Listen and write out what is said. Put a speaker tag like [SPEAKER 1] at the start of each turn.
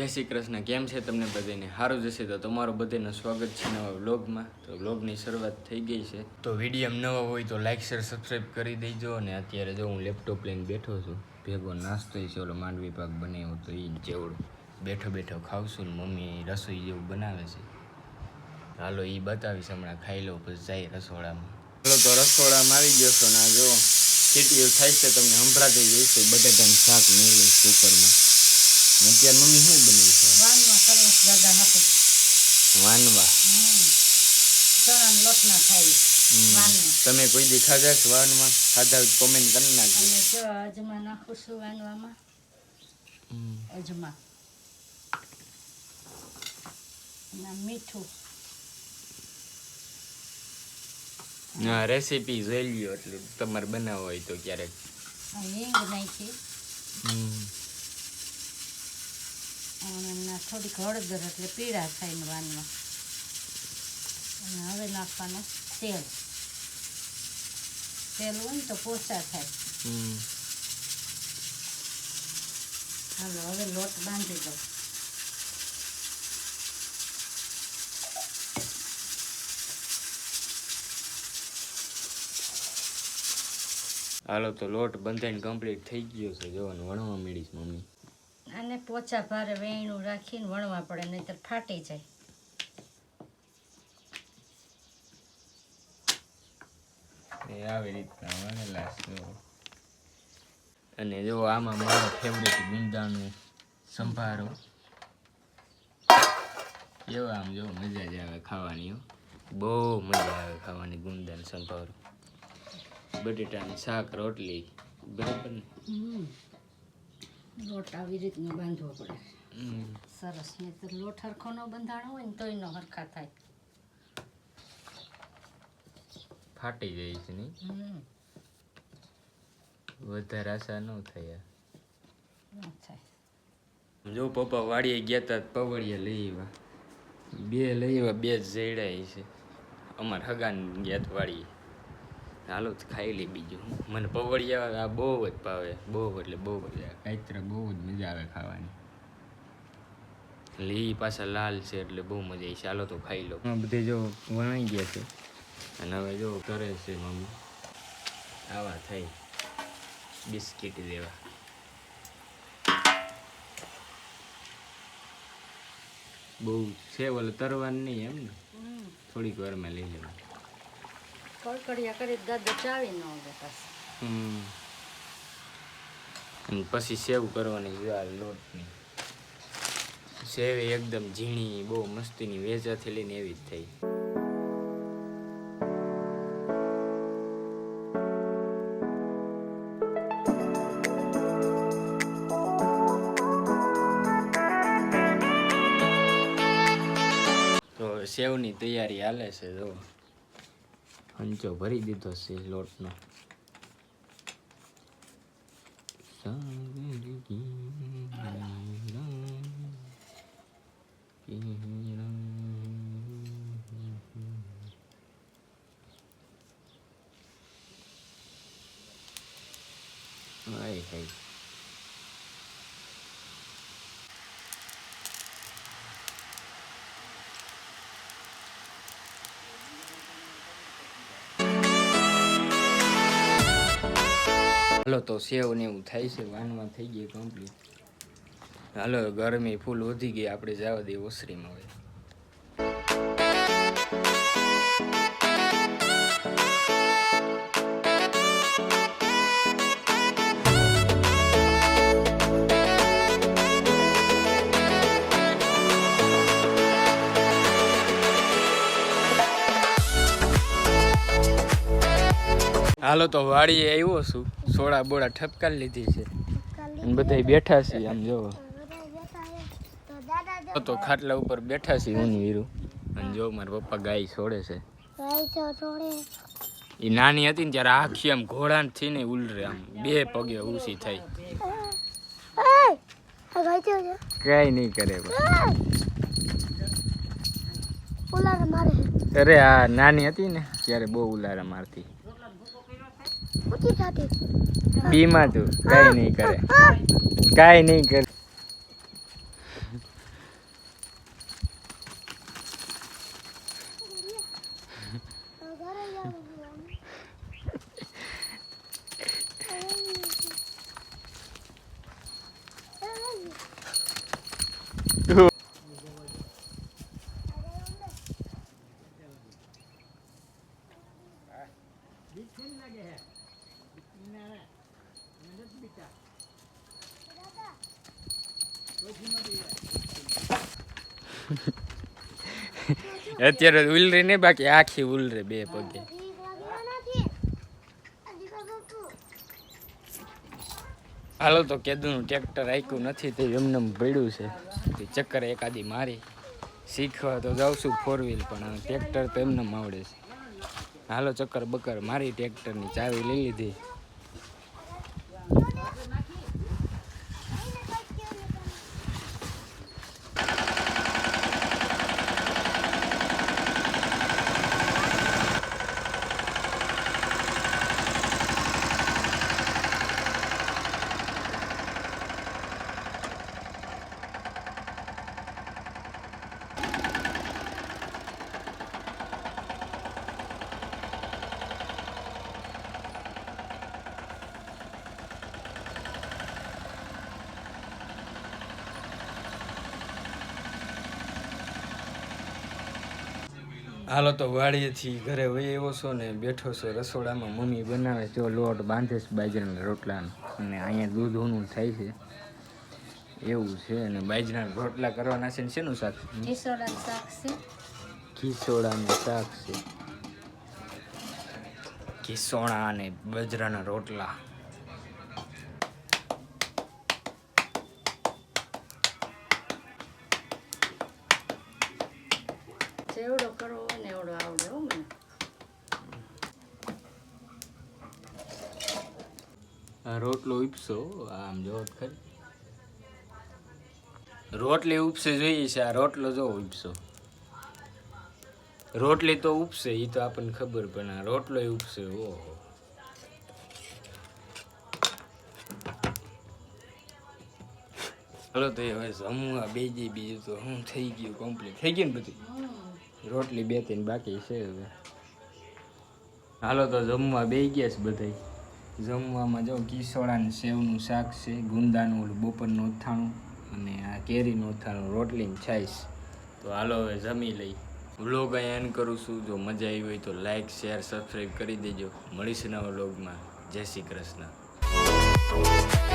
[SPEAKER 1] જય શ્રી કૃષ્ણ, કેમ છે તમને બધાને? સારું જશે તો તમારું બધાનું સ્વાગત છે નવા વ્લોગમાં. તો વ્લોગની શરૂઆત થઈ ગઈ છે. તો વીડિયો નવો હોય તો લાઇક શેર સબસ્ક્રાઈબ કરી દેજો અને અત્યારે જો હું લેપટોપ લઈને બેઠો છું, ભેગો નાસ્તો છે, ઓલો માંડવી પાક બનાવ્યો તો એ જેવડું. બેઠો બેઠો ખાવશું ને મમ્મી રસોઈ જેવું બનાવે છે. હાલો એ બતાવીશ હમણાં ખાઈ લો પછી જાય રસોડામાં. ચાલો તો રસોડામાં આવી ગયો છો ના જો ખેતીઓ થાય છે તમને સંભળાતી જઈશું બધા શાક મેળવી કુકરમાં. અત્યારે મમ્મી શું બનાવી છે?
[SPEAKER 2] વાનમાં સરસ દાદા હાથે.
[SPEAKER 1] વાનવા?
[SPEAKER 2] હમ. ચણાના લોટના ખાઈ
[SPEAKER 1] હમ. તમે કોઈ દી ખાધા છે વાનમાં ખાધા કોમેન્ટ કરી નાખજો.
[SPEAKER 2] અને જો અજમા નાખું છું વાનવામાં. અજમા. અને મીઠું.
[SPEAKER 1] ના રેસીપી જોઈ લ્યો એટલે તમારે બનાવવા હોય તો ક્યારેક.
[SPEAKER 2] હિંગ નાખી. અને ના થોડીક હળદર એટલે પીળા થાય વાનમાં. અને હવે નાખવાનું તેલ. તેલ હોય ને તો પોચા થાય. હાલો હવે લોટ બાંધી દઉં.
[SPEAKER 1] હાલો તો લોટ બંધાઈને કમ્પ્લીટ થઈ ગયો છે. જોવાનું વણવા મળીશ મમ્મી.
[SPEAKER 2] આને પોચા ભારે વેણું રાખીને વણવા પડે નહીંતર ફાટી જાય.
[SPEAKER 1] એ આવી રીતના વણેલા છે. અને જો આમાં મારો ફેવરેટ ગુંદાનું સંભારો એવા આમ જો મજા જ આવે ખાવાની બહુ મજા આવે ખાવાની ગુંદાનું સંભારો. બટેટાનું શાક રોટલી બરાબર ને?
[SPEAKER 2] લોટ આવી રીતનો બાંધવો પડે.
[SPEAKER 1] સરસ
[SPEAKER 2] સરસ નહીંતર લોટ હરખો ન બંધાણો હોય ને તોય નો હરખા થાય.
[SPEAKER 1] ફાટી જાય છે નહીં? વધારે આશા ન થયા.
[SPEAKER 2] થાય.
[SPEAKER 1] જો પપ્પા વાડીએ ગયા તા પવડિયા લઈ આવ્યા. બે લઈ આવ્યા બે જ જઈડાય છે. અમાર હગાન ગયા તા વાડીએ. હાલો ખાઈ લે બીજું. મને પવળિયા આ બહુ જ ભાવે. બહુ એટલે બહુ જ. કાંઈતરા બહુ જ મજા આવે ખાવાની. લી પાછા લાલ છે એટલે બહુ મજા આવી ચાલો તો ખાઈ લો. બધે જો વણાઈ ગયા છે. અને હવે જો કરે છે મમ્મી. આવા થઈ બિસ્કીટ લેવા બહુ છે ઓલે તરવાની નહીં એમ ને? થોડીક વારમાં લઈ લેવાનું.
[SPEAKER 2] પાછા.
[SPEAKER 1] સેવ કરવાની જો આ લોટની સેવ એકદમ ઝીણી, બહુ મસ્તીની, વેચાથી લઈને એવી જ થઈ. સેવની તૈયારી હાલે છે, જો. હંચો ભરી દીધો છે લોટનો Hey, ay. હાલો તો સેવ ને એવું થાય છે, વાનમાં થઈ ગઈ કમ્પ્લીટ હાલો, ગરમી ફૂલ વધી ગઈ, આપણે જવા દઈએ ઓસરીમાં હવે. હાલો તો વાડીએ આવ્યો છું. સોડા બોડા ઠપકારી લીધી છે. અને બધા બેઠા છે આમ જો. તો ખાટલા ઉપર બેઠા છે હું વીરું. અને જો મારા પપ્પા ગાય છોડે છે. એ નાની હતી ને ત્યારે આખી આમ ઘોડા થી ને ઉલરે આમ. બે પગે ઊંચી થઈ. કઈ નહીં કરે અરે આ નાની હતી ને ત્યારે બહુ ઉલારા મારતી. બીમાં તું. કઈ નહીં કરે. કઈ નહીં કરે. અત્યારે ઉલરી નહીં, બાકી આખી ઉલરે બે પગે. હાલો તો કેદુનું ટ્રેક્ટર રાખ્યું નથી, તે એમને એમ પડ્યું છે. ચક્કર એકાદી મારી શીખવા તો જાઉં છું ફોર વ્હીલ પણ ટ્રેક્ટર તો એમને આવડે છે. હાલો ચક્કર બક્કર મારી ટ્રેક્ટરની ચાવી લઈ લીધી. હાલો તો વાડીએથી ઘરે વહી એવો છો ને બેઠો છો રસોડામાં મમ્મી બનાવે છે લોટ બાંધે છે બાજરાના રોટલાનો. અને અહીંયા દૂધ ઊનું થાય છે. એવું છે અને બાજરાના રોટલા કરવાના છે ને શેનું શાક?
[SPEAKER 2] ઈસોડા શાક છે.
[SPEAKER 1] ખીસોડાનું શાક છે. ખીસોણા અને બાજરાના રોટલા. રોટલો ઉપસો, આમ જો ખરી રોટલી ઉપસે જોઈએ છે, આ રોટલો જો ઉપસો. રોટલી તો ઉપસે એ તો આપણને ખબર, પણ આ રોટલો ઉપસે, ઓહો. હલો, તો હવે જમવા બેજી, બીજું તો હું થઈ ગયું કમ્પ્લીટ થઈ ગયું ને બધું? રોટલી બે ત્રણ બાકી છે હવે. હાલો, તો જમવા બે ગયા છે બધાય. જમવામાં જો કિસોળાનું સેવનું શાક છે, ગુંદાનું, ઓલું બપોરનું અથાણું અને આ કેરીનું અથાણું, રોટલી ને છાઈશ તો હાલો હવે જમી લઈ વ્લોગ અહીંયા એન્ડ કરું છું. જો મજા આવી હોય તો લાઈક શેર સબસ્ક્રાઈબ કરી દેજો. મળીશ નવા વ્લોગમાં જય શ્રી કૃષ્ણ.